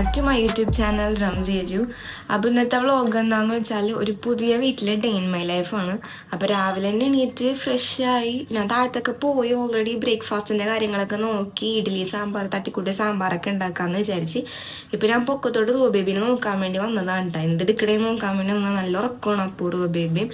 Back to my YouTube channel rum ചേജു അപ്പോൾ ഇന്നത്തെ വ്ളോഗ് എന്താണെന്ന് വെച്ചാൽ ഒരു പുതിയ വീട്ടിലെ ഡേ ഇൻ മൈ ലൈഫാണ് അപ്പോൾ രാവിലെ തന്നെ എണീറ്റ് ഫ്രഷായി ഞാൻ താഴത്തൊക്കെ പോയി ഓൾറെഡി ബ്രേക്ക്ഫാസ്റ്റിന്റെ കാര്യങ്ങളൊക്കെ നോക്കി ഇഡ്ഡലി സാമ്പാർ തട്ടിക്കൂട്ടി സാമ്പാറൊക്കെ ഉണ്ടാക്കാമെന്ന് വിചാരിച്ച്. ഇപ്പോൾ ഞാൻ പൊക്കത്തോട്ട് റൂബേബിനെ നോക്കാൻ വേണ്ടി വന്നതാണ് കേട്ടോ എന്തെടുക്കടേ നോക്കാൻ വേണ്ടി വന്നാൽ നല്ല ഉറക്കമാണ് അപ്പോൾ റൂബേബിയും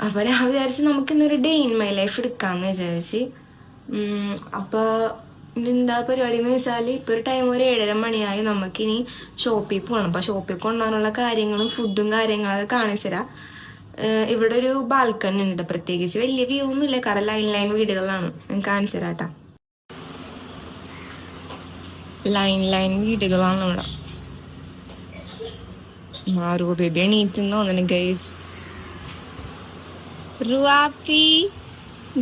അപ്പം ഞാൻ വിചാരിച്ച് നമുക്ക് ഇന്നൊരു ഡേ ഇൻ മൈ ലൈഫ് എടുക്കാമെന്ന് വിചാരിച്ച് അപ്പോൾ എന്താ പരിപാടി എന്ന് വെച്ചാൽ ഇപ്പോൾ ഒരു ടൈം ഒരു ഏഴര മണിയായി നമുക്കിനി ഷോപ്പിൽ പോകണം അപ്പോൾ ഷോപ്പിൽ കൊണ്ടുപോകാനുള്ള കാര്യങ്ങളും ഫുഡും കാര്യങ്ങളൊക്കെ കാണിച്ചു തരാം. ഇവിടെ ഒരു ബാൽക്കണി ഉണ്ട്. പ്രത്യേകിച്ച് വലിയ വ്യൂ ഒന്നും ഇല്ല. കാരണം ലൈൻ ലൈൻ വീടുകളാണ്. കാണിച്ചു തരാട്ടാ ലൈൻ ലൈൻ വീടുകളാണ് ഇവിടെ. മാറു ബേബി എണീറ്റെന്ന് തോന്നുന്നു ഗൈസ്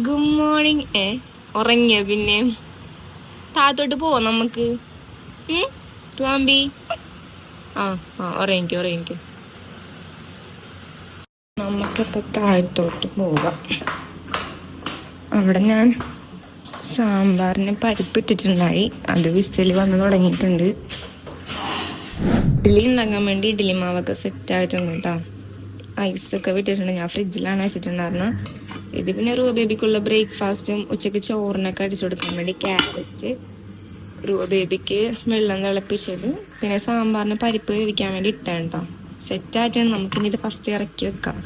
ഗുഡ് മോർണിംഗ് ഏ ഉറങ്ങിയ പിന്നെ? താഴത്തോട്ട് പോവാം നമുക്ക്? റുവാമ്പി? ആ നമുക്കിപ്പോ താഴത്തോട്ട് പോവാം. അവിടെ ഞാൻ സാമ്പാറിന് പരിപ്പ് ഇട്ടിട്ടുണ്ടായി. അത് വിസിൽ വന്ന് തുടങ്ങിയിട്ടുണ്ട്. ഇഡ്ഡലി ഉണ്ടാക്കാൻ വേണ്ടി ഇഡ്ഡലി മാവൊക്കെ സെറ്റ് ആയിട്ടുണ്ട് കേട്ടോ. ഐസൊക്കെ വിട്ടിട്ടുണ്ട്. ഞാൻ ഫ്രിഡ്ജിലാണ് വെച്ചിട്ടുണ്ടായിരുന്നത്. ഇത് പിന്നെ റൂബ ബേബിക്കുള്ള ബ്രേക്ക്ഫാസ്റ്റും ഉച്ചയ്ക്ക് ചോറിനൊക്കെ അടിച്ചു കൊടുക്കാൻ വേണ്ടി ക്യാരറ്റ് റൂബ ബേബിക്ക് വെള്ളം തിളപ്പിച്ചത്. പിന്നെ സാമ്പാറിന് പരിപ്പ് വേവിക്കാൻ വേണ്ടി ഇട്ടാണ് സെറ്റായിട്ടാണ് നമുക്കിനി ഇത് ഫസ്റ്റ് ഇറക്കി വെക്കാം.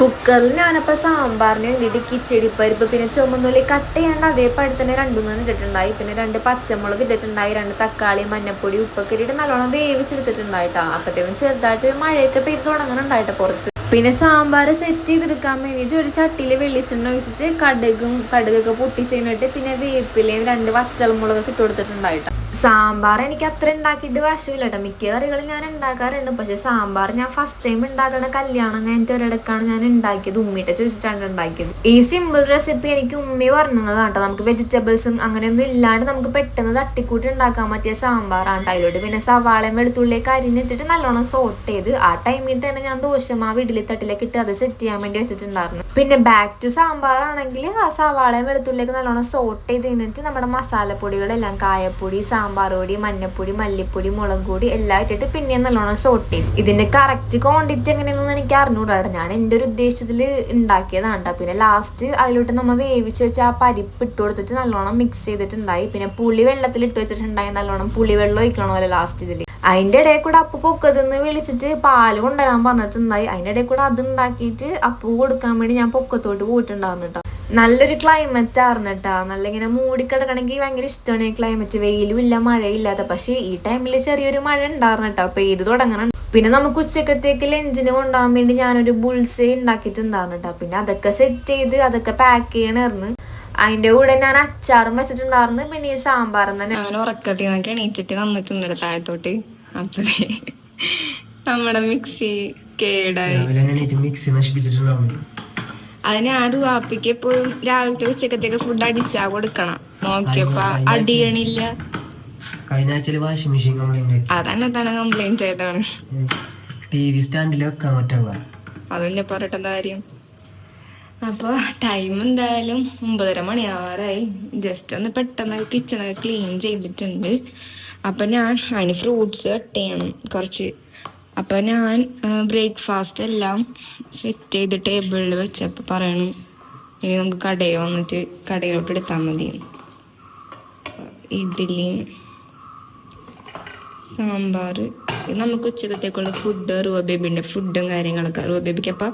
കുക്കറിൽ ഞാനപ്പോൾ സാമ്പാറിന് വേണ്ടിയിട്ട് കിച്ചടി പരിപ്പ് പിന്നെ ചുമന്നുള്ളി കട്ട് ചെയ്യാണ്ട് അതേപടി തന്നെ രണ്ടു മൂന്ന് ഇട്ടിട്ടുണ്ടായി. പിന്നെ രണ്ട് പച്ചമുളക് ഇട്ടിട്ടുണ്ടായി രണ്ട് തക്കാളി മഞ്ഞപ്പൊടി ഉപ്പൊക്കെ ഇട്ടിട്ട് നല്ലോണം വേവിച്ചെടുത്തിട്ടുണ്ടായിട്ടാ അപ്പോഴത്തേക്കും ചെറുതായിട്ട് മഴയൊക്കെ പെയ്ത് തുടങ്ങുന്നുണ്ടായിട്ടോ പുറത്ത്. പിന്നെ സാമ്പാർ സെറ്റ് ചെയ്തെടുക്കാൻ വേണ്ടിയിട്ട് ഒരു ചട്ടിയിൽ വെള്ളിച്ചെണ്ണ ഒഴിച്ചിട്ട് കടുകും കടുകൊക്കെ പൊട്ടിച്ചതിനിട്ട് പിന്നെ വേപ്പിലയും രണ്ട് വച്ചൽമുളകൊക്കെ ഇട്ട് കൊടുത്തിട്ടുണ്ടായിട്ട്. സാമ്പാർ എനിക്ക് അത്ര ഉണ്ടാക്കിയിട്ട് വശമില്ല കേട്ടോ മിക്ക കറികളും ഞാൻ ഉണ്ടാക്കാറുണ്ട്. പക്ഷെ സാമ്പാർ ഞാൻ ഫസ്റ്റ് ടൈം ഉണ്ടാക്കുന്ന കല്യാണം കഴിഞ്ഞിട്ട് ഒരിടക്കാണ് ഞാൻ ഉണ്ടാക്കിയത്. ഉമ്മിയുടെ ചോദിച്ചിട്ടാണ് ഉണ്ടാക്കിയത്. ഈ സിമ്പിൾ റെസിപ്പി എനിക്ക് ഉമ്മി പറഞ്ഞതാണ് കേട്ടോ നമുക്ക് വെജിറ്റബിൾസും അങ്ങനെയൊന്നും ഇല്ലാണ്ട് നമുക്ക് പെട്ടെന്ന് തട്ടിക്കൂട്ടി ഉണ്ടാക്കാൻ പറ്റിയ സാമ്പാറാണ് ട്ടോ. അതിലോട്ട് പിന്നെ സവാളയും വെളുത്തുള്ളിയൊക്കെ അരിഞ്ഞിട്ടിട്ട് നല്ലോണം സോട്ട് ചെയ്ത് ആ ടൈമിൽ തന്നെ ഞാൻ ദോശമാവ് ഇഡ്ഡലി തട്ടിലേക്ക് ഇട്ട് അത് സെറ്റ് ചെയ്യാൻ വേണ്ടി വെച്ചിട്ടുണ്ടായിരുന്നു. പിന്നെ ബാക്ക് ടു സാമ്പാർ ആണെങ്കിൽ ആ സവാളയും വെളുത്തുള്ളിലേക്ക് നല്ലോണം സോട്ട് ചെയ്ത് കഴിഞ്ഞിട്ട് നമ്മുടെ മസാലപ്പൊടികളെല്ലാം കായപ്പൊടി സാമ്പാർ പൊടി മഞ്ഞപ്പൊടി മല്ലിപ്പൊടി മുളക് പൊടി എല്ലാം ഇട്ടിട്ട് പിന്നെയും നല്ലോണം സോട്ട് ചെയ്തു. ഇതിന്റെ കറക്റ്റ് ക്വാണ്ടിറ്റി എങ്ങനെയാണെന്ന് എനിക്ക് അറിഞ്ഞുകൂടാ ഞാൻ എന്റെ ഒരു ഉദ്ദേശത്തിൽ ഉണ്ടാക്കിയതാണ് കേട്ടോ പിന്നെ ലാസ്റ്റ് അതിലോട്ട് നമ്മൾ വേവിച്ച് വെച്ച് ആ പരിപ്പ് ഇട്ട് കൊടുത്തിട്ട് നല്ലോണം മിക്സ് ചെയ്തിട്ടുണ്ടായി. പിന്നെ പുളി വെള്ളത്തിൽ ഇട്ട് വെച്ചിട്ടുണ്ടായി. നല്ലോണം പുളി വെള്ളം ഒഴിക്കണമല്ലോ ലാസ്റ്റ് ഇതിൽ അതിന്റെ ഇടയിൽ കൂടെ അപ്പു പൊക്കത്തുനിന്ന് വിളിച്ചിട്ട് പാൽ കൊണ്ടുവരാൻ പറഞ്ഞിട്ടുണ്ടായി. അതിന്റെ ഇടയിൽ കൂടെ അത് ഉണ്ടാക്കിയിട്ട് അപ്പു കൊടുക്കാൻ വേണ്ടി ഞാൻ പൊക്കത്തോട്ട് പോയിട്ടുണ്ടായിരുന്നു കേട്ടോ നല്ലൊരു ക്ലൈമറ്റ് ആയിരുന്നു കേട്ടോ നല്ല ഇങ്ങനെ മൂടിക്കിടക്കണമെങ്കിൽ ഭയങ്കര ഇഷ്ടമാണ് ഈ ക്ലൈമറ്റ് വെയിലും ഇല്ല മഴയില്ലാത്ത പക്ഷേ ഈ ടൈമിൽ ചെറിയൊരു മഴ ഉണ്ടായിരുന്നു കേട്ടോ പെയ്ത് തുടങ്ങണം. പിന്നെ നമുക്ക് ഉച്ചക്കത്തേക്ക് ലഞ്ചിന് കൊണ്ടുപോകാൻ വേണ്ടി ഞാനൊരു ബുൾസ് ഉണ്ടാക്കിയിട്ടുണ്ടായിരുന്നു കേട്ടോ പിന്നെ അതൊക്കെ സെറ്റ് ചെയ്ത് അതൊക്കെ പാക്ക് ചെയ്യണമായിരുന്നു അതിന്റെ കൂടെ ഞാൻ അച്ചാറും വെച്ചിട്ടുണ്ടായിരുന്നു. പിന്നെ ഈ സാമ്പാറും തന്നെ. അങ്ങനെ ഉറക്കത്തിൽ നോക്കി എണീറ്റിട്ട് വന്നിട്ടുണ്ട് താഴത്തോട്ട്. അപ്പൊ നമ്മുടെ മിക്സി കേടായി. രാവിലെ എണീറ്റ് മിക്സി നശിപ്പിച്ചിട്ടുണ്ടാവും അത് ഞാൻ റുവാപ്പിക്ക് എപ്പോഴും രാവിലത്തെ ഉച്ചക്കത്തേക്ക് ഫുഡ് അടിച്ചാ കൊടുക്കണം. നോക്കിയപ്പോ അടിയണില്ല. കഴിഞ്ഞ ആഴ്ചയിൽ വാഷിംഗ് മെഷീൻ കംപ്ലൈന്റ് അതന്നെ തന്നെ കംപ്ലൈന്റ് ചെയ്താണ് ടി വി സ്റ്റാൻഡിൽ വെക്കാൻ പറ്റുള്ള അതല്ലേ പറയട്ടെ കാര്യം അപ്പോൾ ടൈം എന്തായാലും ഒമ്പതര മണിയാവാറായി. ജസ്റ്റ് ഒന്ന് പെട്ടെന്ന് കിച്ചണൊക്കെ ക്ലീൻ ചെയ്തിട്ടുണ്ട്. അപ്പം ഞാൻ അതിന് ഫ്രൂട്ട്സ് കട്ട് ചെയ്യണം കുറച്ച്. അപ്പം ഞാൻ ബ്രേക്ക്ഫാസ്റ്റ് എല്ലാം സെറ്റ് ചെയ്ത് ടേബിളിൽ വെച്ചപ്പോൾ പറയണം ഇനി നമുക്ക് കടയിൽ വന്നിട്ട് കടയിലോട്ട് എടുത്താൽ മതി. ഇഡ്ഡലിയും സാമ്പാർ നമുക്ക് ഉച്ചക്കത്തേക്കുള്ള ഫുഡ് റുവ ബേബിന്റെ ഫുഡും കാര്യങ്ങളൊക്കെ. റുവ ബേബിക്ക് അപ്പം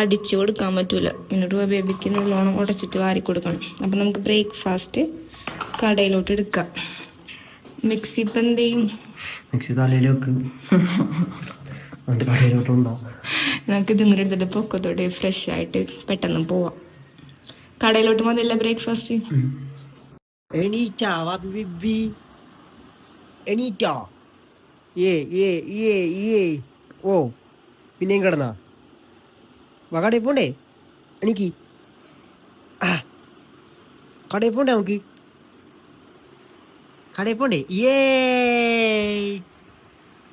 അടിച്ചു കൊടുക്കാൻ പറ്റൂല. പിന്നെ റുവ ബേബിക്ക് നല്ലോണം ഉടച്ചിട്ട് വാരി കൊടുക്കണം. അപ്പം നമുക്ക് ബ്രേക്ക്ഫാസ്റ്റ് കടയിലോട്ട് എടുക്കാം. മിക്സി ഇപ്പം എന്ത് ചെയ്യും മിക്സി തലയിൽ വെക്ക്. എന്നിട്ട് കടയിലോട്ടുണ്ടോ നമുക്ക് ഇതിങ്ങനെ എടുത്തിട്ട് പൊക്കത്തോട്ട് ഫ്രഷ് ആയിട്ട് പെട്ടെന്ന് പോവാം. കടയിലോട്ട് മതിയല്ല ബ്രേക്ക്ഫാസ്റ്റ് എണീറ്റാ വാപ്പി ബിബി എണീറ്റാ? ഏ ഏ ഏ ഏ. ഓ പിന്നെയും കിടന്നാ? വാ കടയിൽ പോണ്ടേ? എനിക്ക് ആ. കടയിൽ പോണ്ടേ നമുക്ക്? കടയിൽ പോണ്ടേ ഏ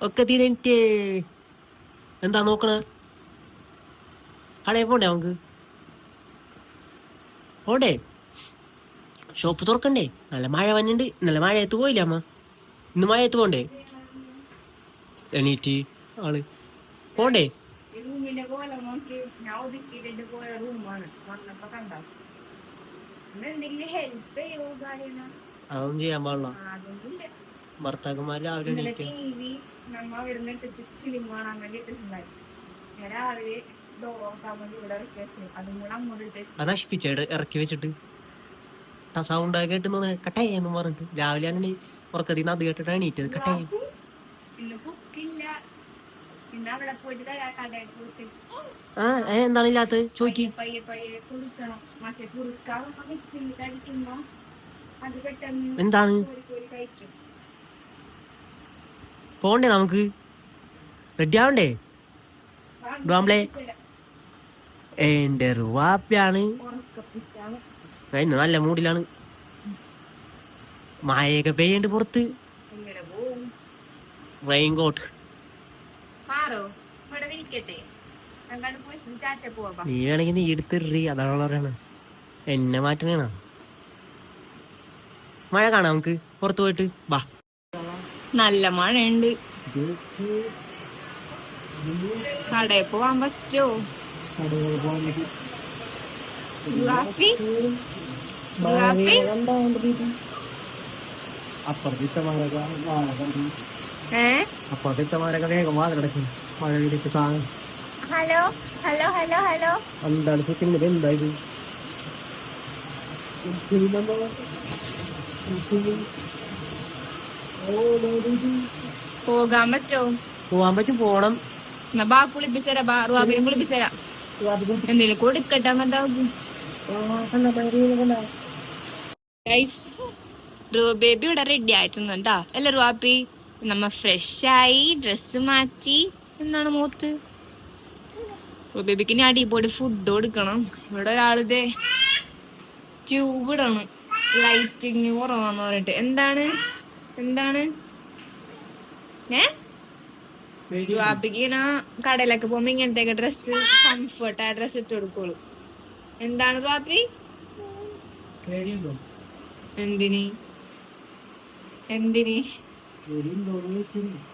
ഒക്കെ തിരിഞ്ഞിട്ട് എന്താ നോക്കണ? കടയിൽ പോണ്ടേ അവങ്ക് പോണ്ടേ? ഷോപ്പ് തുറക്കണ്ടേ? നല്ല മഴ വന്നിണ്ട്. നല്ല മഴയത്ത് പോയില്ല അമ്മ? ഇന്ന് മഴയത്ത് പോണ്ടേ? എണീറ്റ് ആൾ. പോണ്ടേ? എന്തെങ്കിലും ഹെൽപ്പ് ചെയ്യോ അതൊന്നും ചെയ്യാൻ പാടില്ല. ഭർത്താക്കന്മാർ രാവിലെ വി നമ്മ ഇവിടുന്ന് ഇട്ടിച്ച് ഫിലിം കാണാൻ വേണ്ടി ഇട്ടിട്ടുണ്ടായി. ഞാൻ രാവിലെ ഡോർ ഓർക്കാൻ വേണ്ടി ഇവിടെ ഇറക്കി വെച്ചിട്ട്. സൗണ്ട് കേട്ട് കട്ടേ എന്ന് പറഞ്ഞിട്ട്. രാവിലെ ആണ് ഉറക്കത്തിൽ നിന്ന് അത് കേട്ടിട്ടാണ് എണീറ്റത്. കട്ടേ ആ എന്താണ് ഇല്ലാത്തത്? ചോയ്ക്ക്. എന്താണ്? പോണ്ടേ നമുക്ക്? റെഡി ആവണ്ടേ? ഡോംബ്ലേ എന്റെ റുവാപ്പിയാണ്. ഇന്ന് നല്ല മൂഡിലാണ് മഴയൊക്കെ പെയ്യണ്ട് പുറത്ത്. റെയിൻ കോട്ട് നീ വേണമെങ്കിൽ നീ എടുത്തിറി അതാണ് പറയണ എന്നെ മാറ്റണേണ? മഴ കാണാം നമുക്ക്. പുറത്തു പോയിട്ട് വാ. നല്ല മഴയുണ്ട്. കടയിൽ പോവാൻ പറ്റോ ഹലോ ഹലോ ഹലോ ഹലോ. എന്താണ് എന്തായത് പോകാൻ പറ്റോ? പോവാൻ പറ്റും പോണം. എന്നാ ബാ കുളിപ്പിച്ചരാ ബാ റുവാബിനും കുളിപ്പിച്ചരാ. എന്തേലും കൊടുക്കട്ടെ അങ്ങോട്ടാവും ബേബി ഇവിടെ റെഡി ആയിട്ടുണ്ട് അല്ല റുവാപ്പി നമ്മ ഫ്രഷ് ആയി ഡ്രസ് മാറ്റി എന്നാണ് മൂത്ത്. ബേബിക്ക് ഇനി അടിപൊളി ഫുഡ് കൊടുക്കണം. ഇവിടെ ഒരാളിതേ ട്യൂബ് ഇടണം. ലൈറ്റിങ് കുറവാന്ന് പറഞ്ഞിട്ട്. എന്താണ്? എന്താണ്? ഏ? വാപ്പിക്ക് ഇങ്ങനെ കടയിലൊക്കെ പോകുമ്പോ ഇങ്ങനത്തെ ഡ്രസ്സ് കംഫർട്ട് ആയ ഡ്രസ്സ് ഇട്ട് കൊടുക്കുള്ളൂ. എന്താണ് പാപ്പി എന്തിനി? എന്തിനി?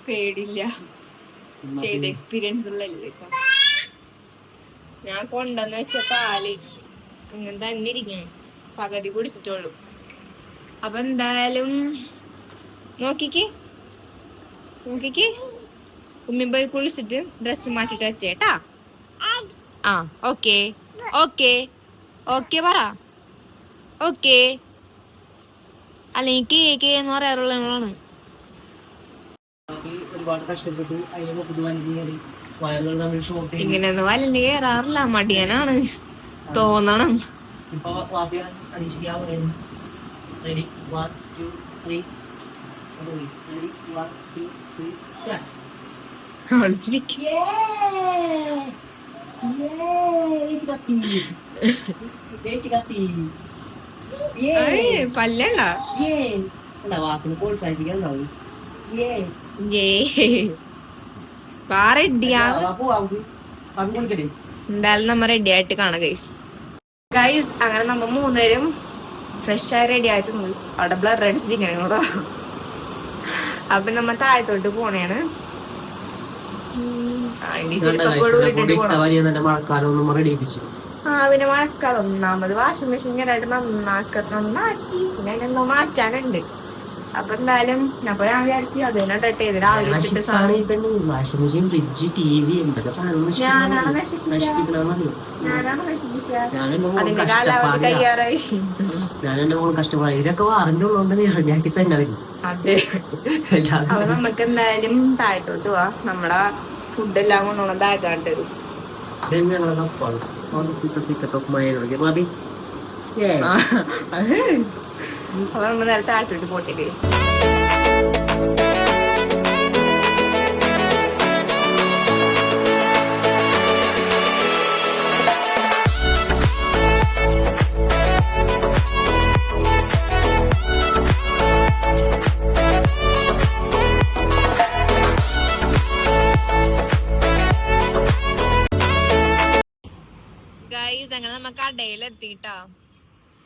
പേടില്ല ചെയ്ത എക്സ്പീരിയൻസ് ഉള്ളല്ലേ ഇപ്പൊ ഞാൻ കൊണ്ടെന്ന് വെച്ച പാൽ അങ്ങനെ തന്നെ ഇരിക്കണം. പകുതി കുടിച്ചിട്ടുള്ളൂ. അപ്പൊ എന്തായാലും നോക്കിക്ക്. നോക്കിക്ക്. ഉമ്മി പോയി കുളിച്ചിട്ട് ഡ്രസ്സ് മാറ്റിട്ട് വെച്ചേട്ടാ ആ ഓക്കെ. ഓക്കെ. ഓക്കെ പറ. ഓക്കെ. അല്ലെങ്കിൽ കേ കേ എന്ന് പറയാറുള്ളതാണ് ഒരുപാട് കഷ്ടപ്പെട്ട് അതിനെ മുപ്പത് വണ്ടി കയറി വയറുകൾ തമ്മിൽ ഷോർട്ട് ഇങ്ങനെയൊന്നും വലിഞ്ഞ് കയറാറില്ല മടിയനാണ്. തോന്നണം. ഇപ്പൊ വാപ്പിയ അനീഷിക്കാൻ പറയുന്നു ready one two three ready one two three start പല്ലണ്ട വാക്കിന് പ്രോത്സാഹിപ്പിക്കാൻ ഉണ്ടാവും എന്തായാലും നമ്മ റെഡി ആയിട്ട് കാണാം ഗൈസ് ഗൈസ് അങ്ങനെ നമ്മ മൂന്നുപേരും ഫ്രഷ് ആയി റെഡി ആയിട്ടുണ്ട് അവിടെ ബ്ലർ അടിച്ചിരിക്കണേ കൂടെ അപ്പൊ നമ്മ താഴത്തോട്ട് പോണേണ്. ആ, പിന്നെ മഴക്കാലം ഒന്നാമത്. വാഷിംഗ് മെഷീൻ ഇങ്ങനായിട്ട് നന്നാക്ക നന്നാക്കി. പിന്നെ എന്തോ മാറ്റാനുണ്ട്. അപ്പൊ എന്തായാലും അപ്പൊ ഞാൻ വിചാരിച്ചു അത് തന്നെ ഇടട്ടെ. ഇത് രാവിലെ ഇട്ടിട്ട് സാധനം. Washing machine fridge T V എന്തൊക്കെ സാധനം അതിന്റെ കാലാവധി കയ്യാറായി. ഞാൻ എന്റെ മോൾ കഷ്ടപ്പാട് ഇതൊക്കെ വാറന്റെ ഉള്ളതുകൊണ്ട് നീ റെഡിയാക്കി തന്നെ അതിൽ അതെ. അപ്പൊ നമുക്ക് എന്തായാലും താഴത്തോട്ട് പോവാ. നമ്മടെ ഫുഡ് എല്ലാം കൊണ്ടുപോകണം ബാഗാണ്ട് വരും ഞങ്ങളെ സീക്കട്ട് ഓഫ് മൈൻഡ് ബാബി അപ്പൊ നമ്മൾ നേരെ താഴത്തോട്ട് പോട്ടെ ഗൈസ് ഗൈസ് അങ്ങനെ കടയിലെത്തിട്ടാ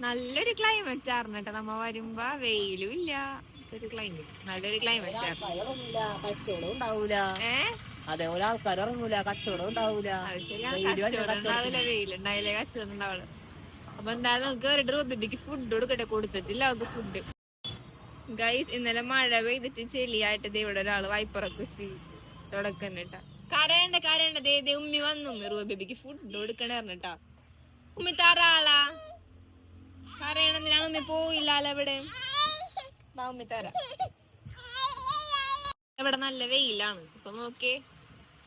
നല്ലൊരു ക്ലൈമറ്റ് ആയിരുന്നു കേട്ടോ. നമ്മ വരുമ്പോ വെയിലും ഇല്ല. ഒരു ക്ലൈമറ്റ് നല്ലൊരു ക്ലൈമറ്റ് കച്ചവടം ഉണ്ടാവൂല. അതേപോലെ ആൾക്കാർ ഇറങ്ങൂല കച്ചവടം ഉണ്ടാവൂല. കച്ചവടം ഉണ്ടാവില്ല വെയിലുണ്ടാവില്ലേ കച്ചവടം ഉണ്ടാവുള്ളു അപ്പൊ എന്തായാലും നമുക്ക് അവരുടെ ബേബിക്ക് ഫുഡ് കൊടുക്കട്ടെ. കൊടുത്തിട്ടില്ല അവർക്ക് ഫുഡ് ഗൈസ് ഇന്നലെ മഴ പെയ്തിട്ട് ചെളിയായിട്ട് ഇവിടെ ഒരാൾ വായ്പറ കൃഷി തുടക്കണ്ട കരയണ്ട കരയണ്ട. ദേ ഉമ്മി വന്നു. ഉമ്മി റൂബ ബേബിക്ക് ഫുഡ് കൊടുക്കണേ പറഞ്ഞിട്ടാ. ഉമ്മി താറാളാ. കരയണെന്തിനാണ് ഉമ്മി പോയില്ലാലോ ഇവിടെ തരാ. ഇവിടെ നല്ല വെയിലാണ്. ഇപ്പൊ നോക്കിയേ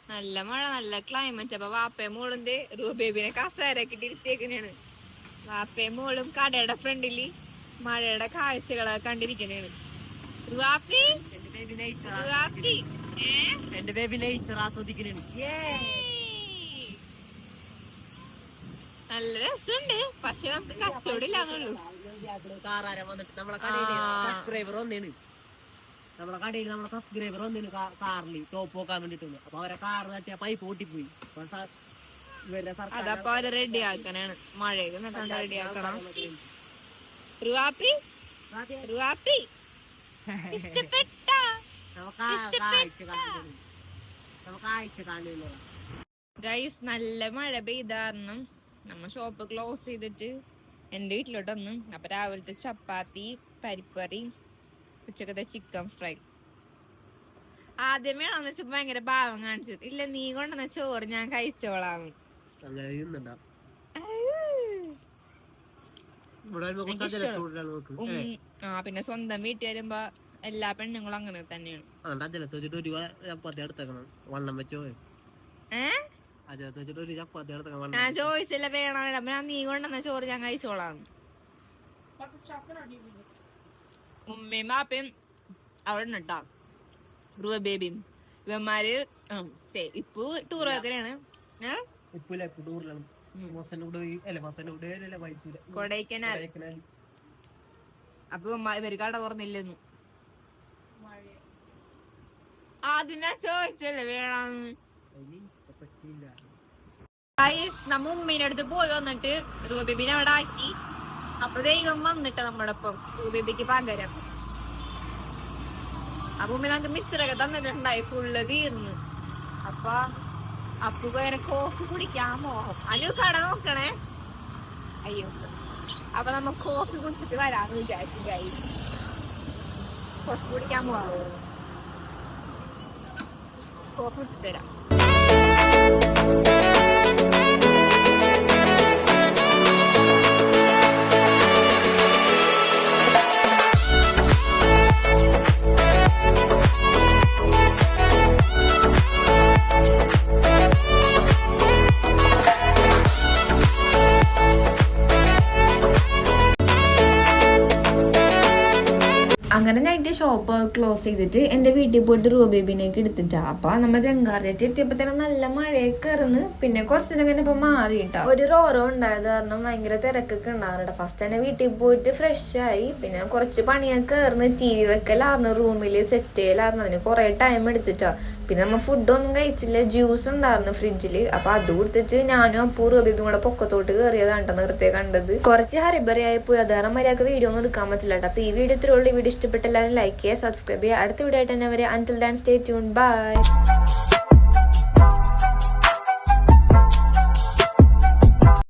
നല്ല മഴ നല്ല ക്ലൈമറ്റ് അപ്പൊ വാപ്പയും മോളും ദേ റൂബേബിനെ കസേരയൊക്കെ ഇരുത്തിയേക്കണേണ്. വാപ്പയും മോളും കടയുടെ ഫ്രണ്ടിൽ മഴയുടെ കാഴ്ചകളൊക്കെ കണ്ടിരിക്കണേണ്. റുവാപ്പി? Baby nature റുവാപ്പി? ഏ? എന്റെ ബേബി നേച്ചർ ആസ്വദിക്കുന്നുണ്ട് നല്ല രസമുണ്ട്. പക്ഷെ നമുക്ക് കച്ചവടം ഇല്ലാന്നുള്ളൂ കാറാരം വന്നിട്ട്? നമ്മളെ കടയിൽ സബ്സ്ക്രൈബർ വന്നേണ്. നമ്മളെ കടയിൽ നമ്മളെ സബ്സ്ക്രൈബർ വന്നിന് കാറിൽ ടോപ്പ് നോക്കാൻ വേണ്ടിട്ട് അപ്പൊ അവരെ കാർ തട്ടിയ പൈപ്പ് പൊട്ടിപ്പോയി. അതപ്പൊ അവരെ റെഡി ആക്കാനാണ് മഴയൊക്കെ നട്ടാണ്ട് റെഡി ആക്കണം. റുവാപ്പി? റുവാപ്പി? ഇഷ്ടപ്പെട്ട? നമുക്ക് ആ കാഴ്ച കാണുന്നത് നമുക്ക് കാഴ്ച കാണുന്നത് ഗൈസ് നല്ല മഴ പെയ്ത കാരണം നമ്മ ഷോപ്പ് ക്ലോസ് ചെയ്തിട്ട് എന്റെ വീട്ടിലോട്ട് വന്നു അപ്പൊ രാവിലത്തെ ചപ്പാത്തി പരിപ്പറി ഉച്ചക്കത്തെ ചിക്കൻ ഫ്രൈ ആദ്യമേ ആണെന്ന് വെച്ചപ്പോ ഭയങ്കര ഭാവം കാണിച്ചത്. ഇല്ല നീ കൊണ്ടുവന്ന ചോറ് ഞാൻ കഴിച്ചോളാം ആ പിന്നെ സ്വന്തം വീട്ടിൽ വരുമ്പോ എല്ലാ പെണ്ണുങ്ങളും അങ്ങനെ തന്നെയാണ്. ഞാൻ ചോദിച്ചില്ല വേണോ വേണം? ഞാൻ നീ കൊണ്ടുവന്ന ചോറ് ഞാൻ കഴിച്ചോളാം. ഉമ്മയും ബാപ്പയും അവിടെ ഉണ്ടോ റുവ ബേബിയും. ഇവന്മാര് ഇപ്പു ടൂർ വെക്കലാണ് കൊടൈക്കനാൽ. അപ്പൊ ഇവർക്ക് അവിടെ കട അതിനാ ചോദിച്ചല്ലേ വേണമെന്ന് നമ്മ ഉമ്മീന്റെ അടുത്ത് പോയി വന്നിട്ട് റൂബിബിനെ അവിടെ ആക്കി. അപ്പൊ ദൈവം വന്നിട്ട് നമ്മുടെ ഒപ്പം റൂബിബിക്ക് പകരം. അപ്പൊ ഉമ്മ നമുക്ക് മിച്ചറൊക്കെ തന്നിട്ടുണ്ടായി ഫുള്ള് തീർന്ന്. അപ്പൊ അപ്പു വേറെ കോഫി കുടിക്കാൻ മോഹം അനു കട നോക്കണേ. അയ്യോ. അപ്പൊ നമ്മ കോഫി കുടിച്ചിട്ട് വരാന്ന് വിചാരിച്ചു ഗൈസ് കോഫി കുടിക്കാൻ പോവാ കോഫി കുടിച്ചിട്ട് വരാം. ഷോപ്പ് ക്ലോസ് ചെയ്തിട്ട് എന്റെ വീട്ടിൽ പോയിട്ട് റൂ ബേബിനേക്ക് എടുത്തിട്ടാ. അപ്പൊ നമ്മ ജങ്കാർജറ്റ് എത്തിയപ്പോൾ തന്നെ നല്ല മഴയൊക്കെ ഇറന്ന് പിന്നെ കുറച്ച് നേരം കഴിഞ്ഞപ്പോ മാറിയിട്ടാ. ഒരു റോറോ ഉണ്ടായത് കാരണം ഭയങ്കര തിരക്കൊക്കെ ഉണ്ടാകാറുണ്ട് ഫസ്റ്റ് തന്നെ വീട്ടിൽ പോയിട്ട് ഫ്രഷ് ആയി. പിന്നെ കുറച്ച് പണിയൊക്കെ ഇറന്ന് ടി വി വെക്കലായിരുന്നു. റൂമിൽ സെറ്റ് ചെയ്യലായിരുന്നു. അതിന് കുറേ ടൈം എടുത്തിട്ടാ. പിന്നെ നമ്മൾ ഫുഡൊന്നും കഴിച്ചില്ല. ജ്യൂസ് ഉണ്ടായിരുന്നു ഫ്രിഡ്ജിൽ അപ്പൊ അത് കൊടുത്തിട്ട് ഞാനും അപ്പൂ റൂബിയും കൂടെ പൊക്കത്തോട്ട് കയറിയതാണ് നേരത്തെ കണ്ടത്. കുറച്ച് ഹരിബറിയായി പോയി. അത് കാരണം മര്യാദയ്ക്ക് വീഡിയോ ഒന്നും എടുക്കാൻ പറ്റില്ല കേട്ടോ അപ്പൊ ഈ വീഡിയോ ഇത്രയുള്ള വീഡിയോ ഇഷ്ടപ്പെട്ട എല്ലാവരും ലൈക്ക് ചെയ്യുക സബ്സ്ക്രൈബ് ചെയ്യുക. അടുത്ത വീഡിയോ ആയിട്ട് തന്നെ വരെ until then stay tuned bye